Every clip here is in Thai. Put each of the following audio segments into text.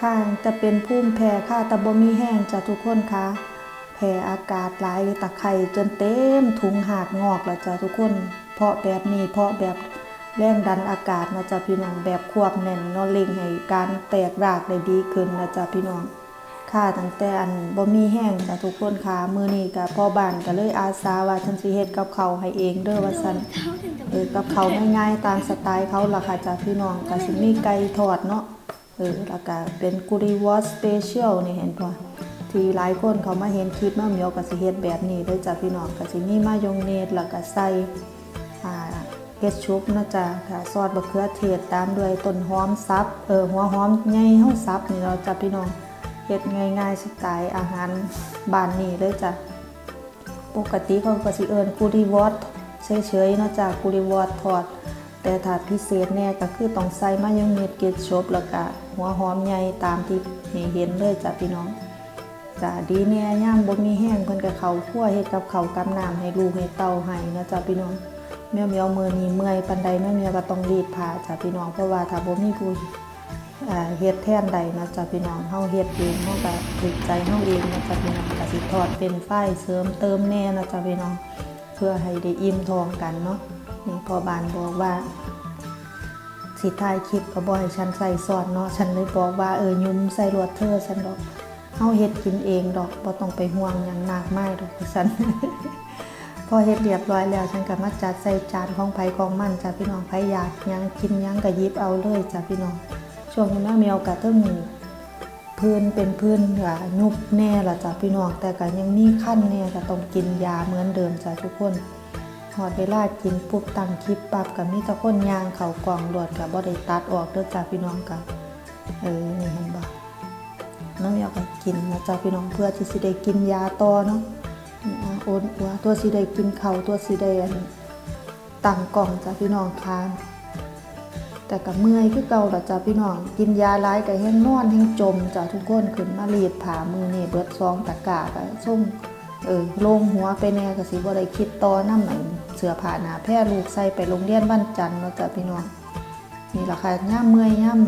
ค่ะจะเป็นภูมิแพ้ค่ะแต่บ่มีแห้งจ้ะทุกคนคะแพ้อากาศหลายตะไคร่จนเต็มถุงหากงอกล้วจ้ะทุกคน เพราะแบบนี้เพราะแบบแรงดันอากาศนะจ๊ะพี่น้องแบบควบแน่นนาะเล็งให้การแตกรากได้ดีขึ้นนะจ๊ะพี่น้องค่ะตั้งแต่อันบ่มีแห้งจ้ะทุกคนค่ะมือนี้ก็พ่อบ้านก็เลยอาสาว่าฉันสิเฮ็ดกับเขาให้เองเด้อว่าซั่นเออกับเขาง่ายๆตามสไตล์เขาล่ะค่ะจ้าพี่น้องก็สิมีไก่ทอดเนาะ เออแล้วก็เป็นกุริวอสเปเชียลนี่เห็นป่ะทีหลายคนเขามาเห็นคลิปมาเมียวก็สิเฮ็ดแบบนี้เลยจ้าพี่น้องก็สิมีมายองเนสแล้วก็ใส่อ่าเฮ็ดชุบนะจ้ะค่ะซอสมะเขือเทศตามด้วยต้นหอมสับเออหัวหอมใหญ่เฮาสับนี่เราจ้าพี่น้องเฮ็ดง่ายๆสไตล์อาหารบ้านนี้เลยจ้ะปกติเขาก็สิเอิญกุริวอตเฉยๆเนะจากกุริวอตทอด แต่ถ้าพิเศษแน่ก็คือต้องใส่มายองเนสเกตชบแล้วก็หัวหอมใหญ่ตามที่เห็นเลยจ้ะพี่น้องจ้ะดีแน่ย่ามบ่มีแห้งเพิ่นก็เขาคั่วเฮ็ดกับเขากับน้ำให้ลูกให้เต้าให้นะจ้ะพี่น้องแม่เมียวมือนี้เมื่อยปานใดแม่เมียวก็ต้องรีดผ้าจ้ะพี่น้องเพราะว่าถ้าบ่มีผู้เฮ็ดแท่นใดนะจ๊ะพี่น้องเฮาเฮ็ดเองเฮาก็ถูกใจเฮาเองนะจ๊ะพี่น้องก็สิทอดเป็นฝ้ายเสริมเติมแน่นะจ๊ะพี่น้อง เพื่อให้ได้อิ่มท้องกันเนาะ นี่พอบานบอกว่า สิถ่ายคลิปก็บ่ให้ฉันใส่ซอสเนาะฉันเลยบอกว่าเออยุ่มใส่รวดเธอฉันดอกเฮาเฮ็ดกินเองดอกบ่ต้องไปห่วงหยังมากมายดอกฉันพอเฮ็ดเรียบร้อยแล้วฉันก็มาจัดใส่จานของไผของมันจ้ะพี่น้องไผอยากยังกินยังก็ยิบเอาเลยจ้ะพี่น้องช่วงนี้แม่เมียวกะต้องพื้นเป็นพื้นว่ายุบแน่ละจ้ะพี่น้องแต่ก็ยังมีขั้นแน่ก็ต้องกินยาเหมือนเดิมจ้ะทุกคน หอดเวลากินปุ๊บตั้งคลิปปับกับมีตะคนยางเขากล่องรวดกับบ่ได้ตัดออกเด้อจ้ะพี่น้องกับเออนี่เห็นบ่น้องเมียวก็กินนะจ้ะพี่น้องเพื่อที่สิได้กินยาต่อเนาะโอนอัวตัวสิได้กินเขาตัวสิได้อันตั้งกล่องจ้ะพี่น้องคานแต่ก็เมื่อยคือเก่าล่ะจ้ะพี่น้อง กินยาหลายก็แห้งนอนแห้งจมจ้ะทุกคนขึ้นมารีดผ่ามือนี่เบิดซองตะกาก็ส่ง เออโล่งหัวไปแน่ก็สิบ่ได้คิดต่อน้ำอันเสื้อผ้าหนาแพร่ลูกใส่ไปโรงเรียนวันจันทร์เนาะจ้ะพี่น้องนี่ล่ะค่ะย่ามเมื่อยย่าม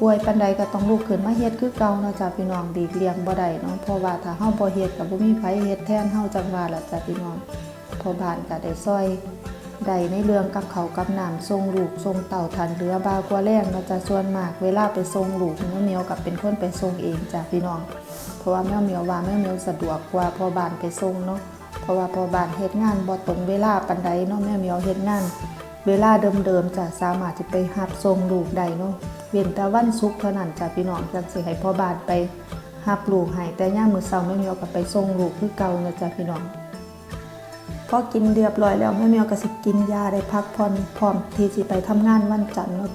ป่วยปันใดก็ต้องลูกขึ้นมาเฮ็ดคือเก่าเนาะจ้ะพี่น้องดีกเลี้ยงบ่ได้เนาะเพราะว่าถ้าเฮาบ่เฮ็ดก็บ่มีไผเฮ็ดแทนเฮาจังว่าล่ะจ้ะพี่น้องพอบ้านก็ได้ซอย ใดในเรื่องกับเขากับน้ำทรงลูกทรงเต่าทันเรือบากว่าแรงเราจะส่วนมากเวลาไปทรงลูกแม่เมียวกับเป็นคนไปทรงเองจ้ะพี่น้อง เพราะว่าแม่เมียวว่าแม่เมียวสะดวกกว่าพอบานไปทรงเนาะเพราะว่าพอบานเฮ็ดงานบ่ตรงเวลาปันใดเนาะแม่เมียวเฮ็ดงาน เวลาเดิมๆจะสามารถจะไปหับทรงลูกได้เนาะเว้นแต่วันศุกร์เท่านั้นจ้ะพี่น้องจังสิให้พอบานไปหับลูกให้แต่ย่ามือเช้าแม่เมียวก็ไปทรงลูกคือเก่านะจ้ะพี่น้อง พอกินเรียบร้อยแล้วแม่แมวก็สิกินยาได้พักผ่อนพร้อมที่สิไปทำงานวันจันทร์เนาะ